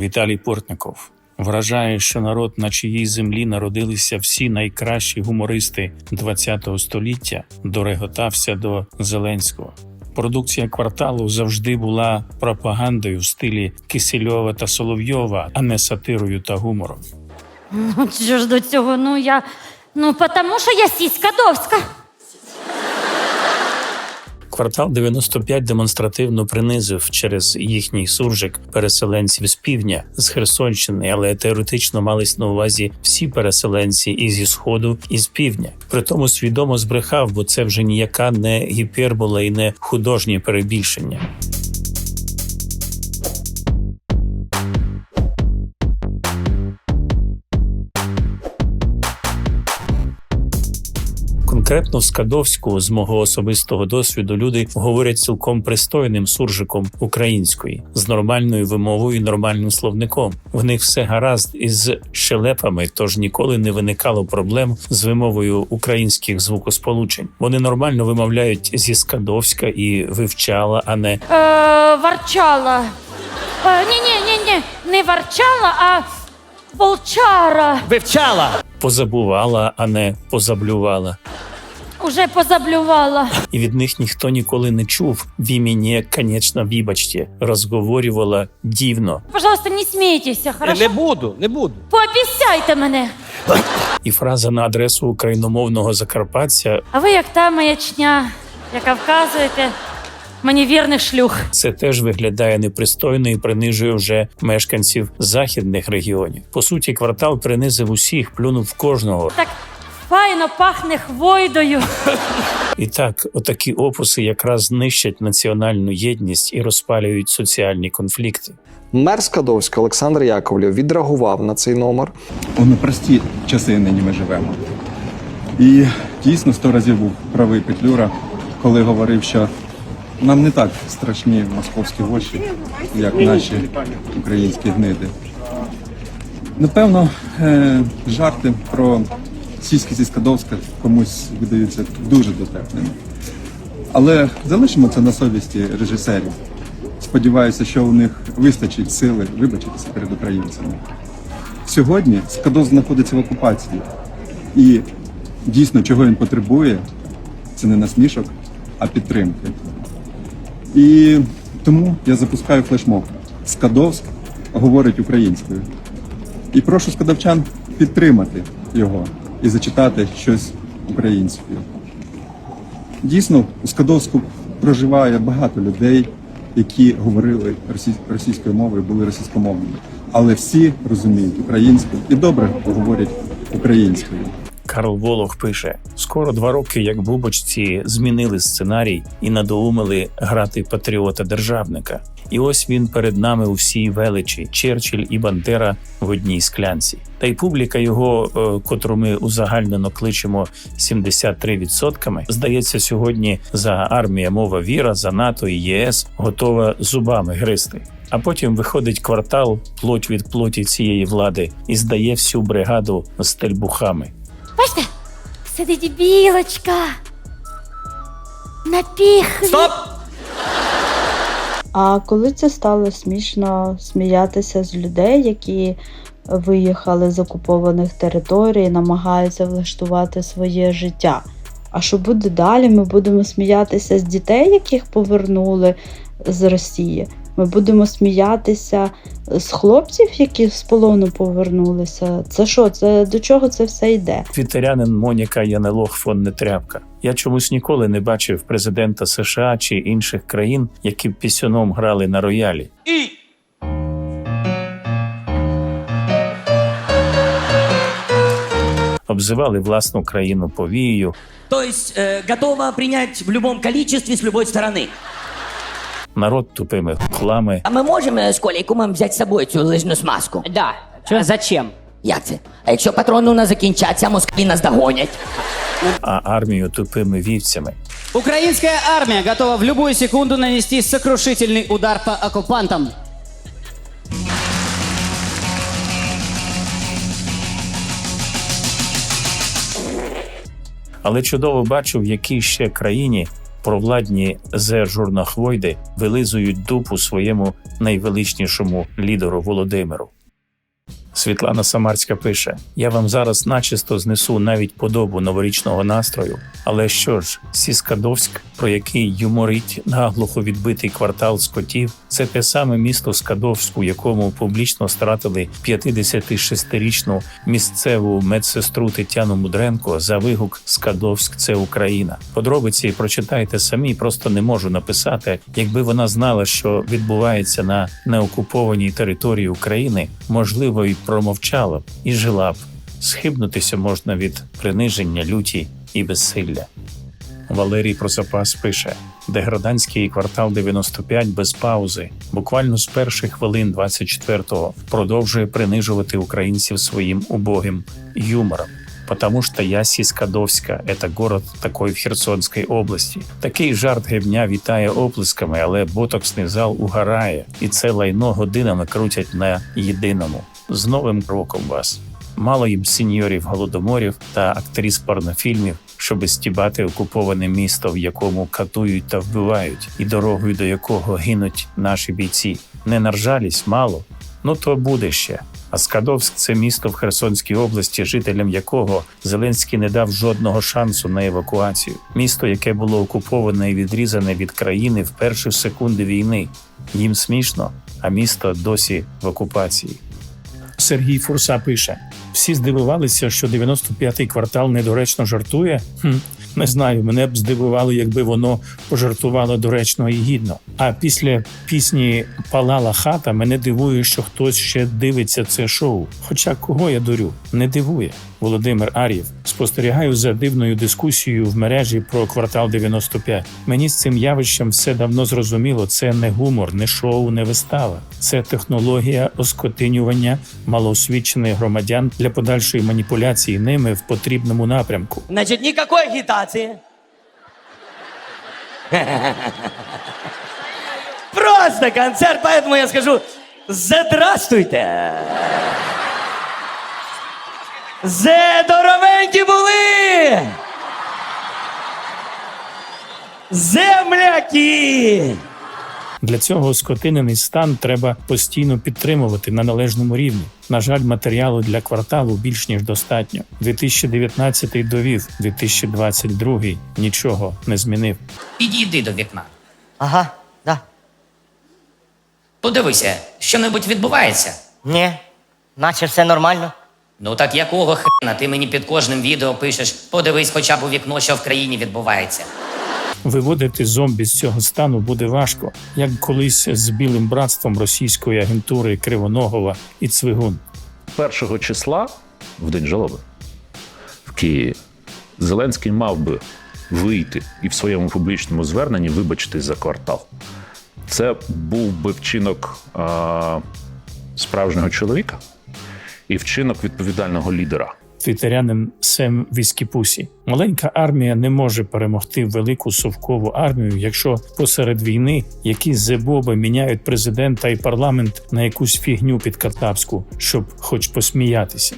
Віталій Портников вражає, що народ, на чиїй землі народилися всі найкращі гумористи ХХ століття, дореготався до Зеленського. Продукція кварталу завжди була пропагандою в стилі Кисельова та Соловйова, а не сатирою та гумором. Ну, що ж до цього? Ну я. Ну, тому що я сіська довська. Квартал 95 демонстративно принизив через їхній суржик переселенців з півдня з Херсонщини, але теоретично мались на увазі всі переселенці і зі сходу, і з півдня. Притому свідомо збрехав, бо це вже ніяка не гіпербола і не художнє перебільшення. Конкретно в Скадовську з мого особистого досвіду люди говорять цілком пристойним суржиком української з нормальною вимовою і нормальним словником. В них все гаразд із щелепами, тож ніколи не виникало проблем з вимовою українських звукосполучень. Вони нормально вимовляють зі Скадовська і вивчала, а не Е, варчала. Е, ні, ні, ні, ні. Не варчала, а волчара. Вивчала. Позабувала, а не позаблювала. Уже позаблювала. І від них ніхто ніколи не чув. В імені, конечно, вибачте, розговорювала дівно. Пожалуйста, не смійтеся, хорошо? Не буду, не буду. Пообіцяйте мене. І фраза на адресу україномовного закарпатця А ви як та маячня, яка вказуєте мені вірних шлюх. це теж виглядає непристойно і принижує вже мешканців західних регіонів. По суті, квартал принизив усіх, плюнув в кожного. Так файно пахне хвойдою. І так, отакі опуси якраз знищать національну єдність і розпалюють соціальні конфлікти. Мер Скадовська Олександр Яковлєв відреагував на цей номер. У непрості часи нині ми живемо. І дійсно сто разів був правий Петлюра, коли говорив, що нам не так страшні московські воші, як наші українські гниди. Напевно, е, жарти про сіськи зі Скадовська комусь видаються дуже дотепними. Але залишимо це на совісті режисерів. Сподіваюся, що у них вистачить сили вибачитися перед українцями. Сьогодні Скадов знаходиться в окупації. І дійсно, чого він потребує, це не насмішок, а підтримки. І тому я запускаю флешмоб. Скадовськ говорить українською. І прошу скадовчан підтримати його і зачитати щось українською. Дійсно, у Скадовську проживає багато людей, які говорили російською мовою, були російськомовними. Але всі розуміють українську і добре говорять українською. Карл Волох пише: скоро два роки, як бубочці змінили сценарій і надоумили грати патріота державника. І ось він перед нами у всій величі Черчилль і Бандера в одній склянці. Та й публіка його, е, котру ми узагальнено кличемо 73%, здається, сьогодні за армія мова віра за НАТО і ЄС готова зубами гризти. А потім виходить квартал плоть від плоті цієї влади і здає всю бригаду з тельбухами. Бачите, сидить білочка. На піхві. Стоп! А коли це стало смішно сміятися з людей, які виїхали з окупованих територій, намагаються влаштувати своє життя? А що буде далі? Ми будемо сміятися з дітей, яких повернули з Росії. Ми будемо сміятися з хлопців, які з полону повернулися. Це що? Це до чого це все йде? Твітерянин Моніка Янелох фон Нетряпка. Я чомусь ніколи не бачив президента США чи інших країн, які б пісюном грали на роялі. І Обзивали власну країну повією, То есть э, готова принять в любом количестве с любой стороны. Народ тупими хлами, А ми можемо э, з Колей кумом взяти з собою цю лижну смазку? Да. А зачем? Як це? А якщо патрони у нас закінчаться, москалі нас догонять. а армію тупими вівцями. Украинская армия готова в любую секунду нанести сокрушительный удар по оккупантам. Але чудово бачу, в якій ще країні провладні зе журнахвойди вилизують дупу своєму найвеличнішому лідеру Володимиру. Світлана Самарська пише: Я вам зараз начисто знесу навіть подобу новорічного настрою. Але що ж, Сіскадовськ, про який юморить наглухо відбитий квартал скотів, це те саме місто Скадовськ, у якому публічно стратили 56-річну місцеву медсестру Тетяну Мудренко за вигук Скадовськ це Україна. Подробиці прочитайте самі, просто не можу написати. Якби вона знала, що відбувається на неокупованій території України, можливо, і промовчала б і жила б. Схибнутися можна від приниження, люті і безсилля. Валерій Просапас пише: Деграданський квартал 95 без паузи, буквально з перших хвилин 24-го продовжує принижувати українців своїм убогим юмором. Потому что я Сіскадовська, это город такой в Херсонській області. Такий жарт гебня вітає оплесками, але ботоксний зал угорає, і це лайно годинами крутять на єдиному. З новим роком вас! Мало їм сеньорів голодоморів та актрис порнофільмів, щоби стібати окуповане місто, в якому катують та вбивають, і дорогою до якого гинуть наші бійці. Не наржались мало, ну то буде ще. А Скадовськ це місто в Херсонській області, жителям якого Зеленський не дав жодного шансу на евакуацію. Місто, яке було окуповане і відрізане від країни в перші секунди війни. Їм смішно, а місто досі в окупації. Сергій Фурса пише: всі здивувалися, що 95-й квартал недоречно жартує. Хм, не знаю, мене б здивувало, якби воно пожартувало доречно і гідно. А після пісні Палала хата мене дивує, що хтось ще дивиться це шоу. Хоча кого я дурю, не дивує. Володимир Ар'єв спостерігаю за дивною дискусією в мережі про квартал 95. Мені з цим явищем все давно зрозуміло. Це не гумор, не шоу, не вистава. Це технологія оскотинювання малоосвічених громадян для подальшої маніпуляції ними в потрібному напрямку. Значит, никакой агитации. Просто концерт, поэтому я скажу «Здравствуйте!» Здоровенькі були! Земляки! Для цього скотинений стан треба постійно підтримувати на належному рівні. На жаль, матеріалу для кварталу більш ніж достатньо. 2019 довів, 2022 нічого не змінив. Підійди до вікна. Ага, да. Подивися, що-небудь відбувається. Ні, наче все нормально. Ну так якого хрена ти мені під кожним відео пишеш, подивись хоча б у вікно, що в країні відбувається. Виводити зомбі з цього стану буде важко, як колись з білим братством російської агентури Кривоногова і Цвигун. першого числа в день жалоби в Києві Зеленський мав би вийти і в своєму публічному зверненні вибачитись за квартал. Це був би вчинок а, справжнього чоловіка і вчинок відповідального лідера. Твітерянин Сем Віскіпусі. Маленька армія не може перемогти велику совкову армію, якщо посеред війни якісь зебоби міняють президента і парламент на якусь фігню під Катапську, щоб хоч посміятися.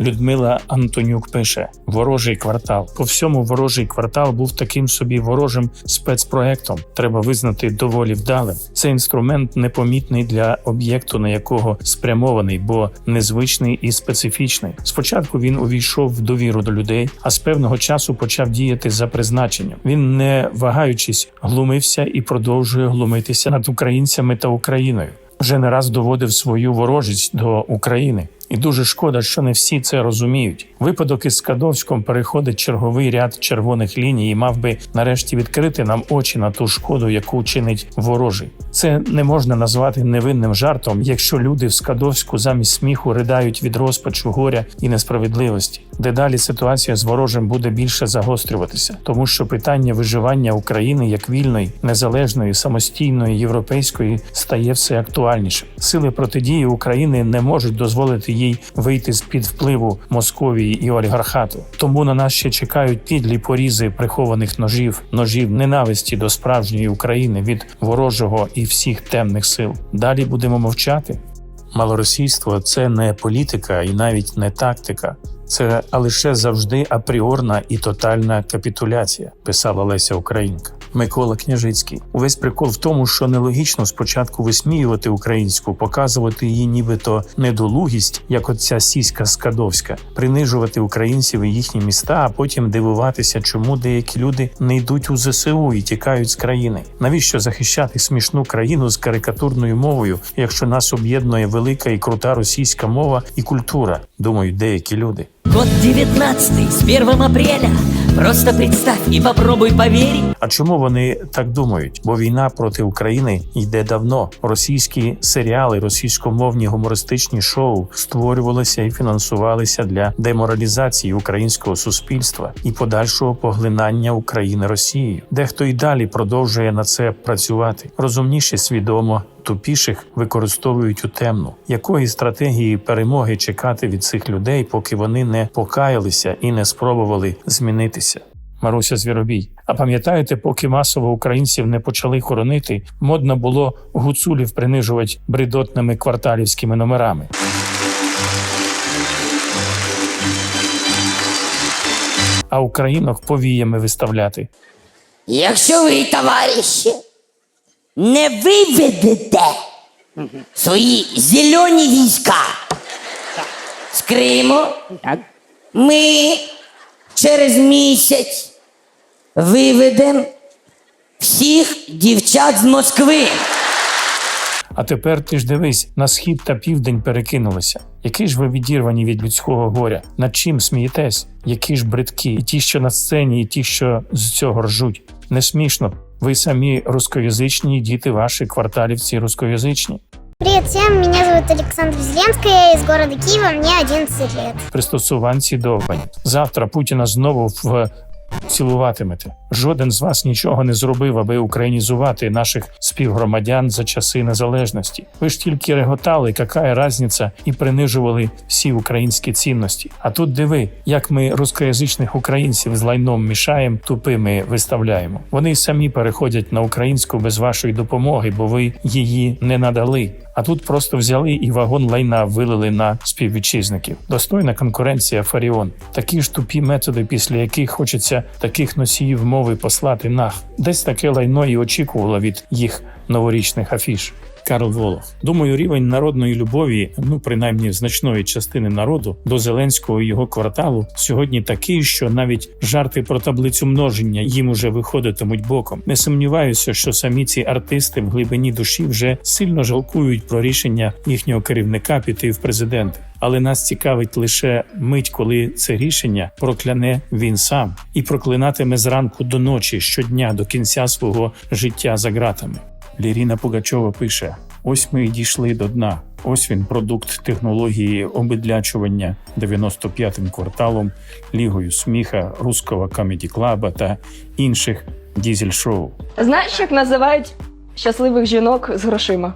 Людмила Антонюк пише: ворожий квартал. По всьому ворожий квартал був таким собі ворожим спецпроектом. Треба визнати доволі вдалим. Це інструмент непомітний для об'єкту, на якого спрямований, бо незвичний і специфічний. Спочатку він увійшов в довіру до людей, а з певного часу почав діяти за призначенням. Він, не вагаючись, глумився і продовжує глумитися над українцями та Україною. Вже не раз доводив свою ворожість до України. І дуже шкода, що не всі це розуміють. Випадок із Скадовськом переходить черговий ряд червоних ліній і мав би нарешті відкрити нам очі на ту шкоду, яку чинить ворожий. Це не можна назвати невинним жартом, якщо люди в Скадовську замість сміху riдають від розпачу, горя і несправедливості. Дедалі ситуація з ворожим буде більше загострюватися, тому що питання виживання України як вільної, незалежної, самостійної європейської стає все актуальніше. Сили протидії України не можуть дозволити їй вийти з під впливу Московії і олігархату. Тому на нас ще чекають підлі порізи прихованих ножів, ножів ненависті до справжньої України від ворожого і всіх темних сил. Далі будемо мовчати. Малоросійство це не політика і навіть не тактика. Це лише завжди апріорна і тотальна капітуляція, писала Леся Українка. Микола Княжицький. Увесь прикол в тому, що нелогічно спочатку висміювати українську, показувати її нібито недолугість, як оця сіська скадовська, принижувати українців і їхні міста, а потім дивуватися, чому деякі люди не йдуть у ЗСУ і тікають з країни. Навіщо захищати смішну країну з карикатурною мовою, якщо нас об'єднує велика і крута російська мова і культура? Думають деякі люди. Год 19 с 1 апреля. Просто представь и попробуй поверить. А чому вони так думають? Бо війна проти України йде давно. Російські серіали, російськомовні гумористичні шоу створювалися і фінансувалися для деморалізації українського суспільства і подальшого поглинання України Росією. Дехто й далі продовжує на це працювати. Розумніші свідомо. Тупіших використовують у темну. Якої стратегії перемоги чекати від цих людей, поки вони не покаялися і не спробували змінитися? Маруся Звіробій. А пам'ятаєте, поки масово українців не почали хоронити, модно було гуцулів принижувати бредотними кварталівськими номерами. А українок повіями виставляти. Якщо ви, товариші, не виведете свої зелені війська з Криму, ми через місяць виведемо всіх дівчат з Москви. А тепер ти ж дивись, на схід та південь перекинулися. Які ж ви відірвані від людського горя? Над чим смієтесь? Які ж бридкі? І ті, що на сцені, і ті, що з цього ржуть. Не смішно. Ви самі рускоязичні, діти ваші кварталівці рускоязичні. Привет всем, меня зовут Александр Зеленская, я из города Киева, мне 11 лет. Пристосуванці довбані. Завтра Путіна знову в цілуватимете. Жоден з вас нічого не зробив, аби українізувати наших співгромадян за часи незалежності. Ви ж тільки реготали, яка разниця, і принижували всі українські цінності. А тут диви, як ми рускоязичних українців з лайном мішаємо, тупими виставляємо. Вони самі переходять на українську без вашої допомоги, бо ви її не надали. А тут просто взяли і вагон лайна вилили на співвітчизників. Достойна конкуренція Фаріон. Такі ж тупі методи, після яких хочеться таких носіїв мови послати нах. Десь таке лайно і очікувало від їх новорічних афіш. Карл Волох. Думаю, рівень народної любові, ну принаймні значної частини народу, до Зеленського і його кварталу сьогодні такий, що навіть жарти про таблицю множення їм уже виходитимуть боком. Не сумніваюся, що самі ці артисти в глибині душі вже сильно жалкують про рішення їхнього керівника піти в президенти. Але нас цікавить лише мить, коли це рішення прокляне він сам і проклинатиме зранку до ночі щодня до кінця свого життя за ґратами. Ліріна Пугачова пише: ось ми і дійшли до дна. Ось він продукт технології обидлячування 95-м кварталом, лігою сміха, руского камеді клаба та інших дізель-шоу. Знаєш, як називають щасливих жінок з грошима?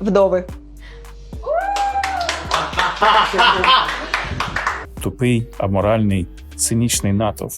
Вдови. Тупий, аморальний, цинічний натовп.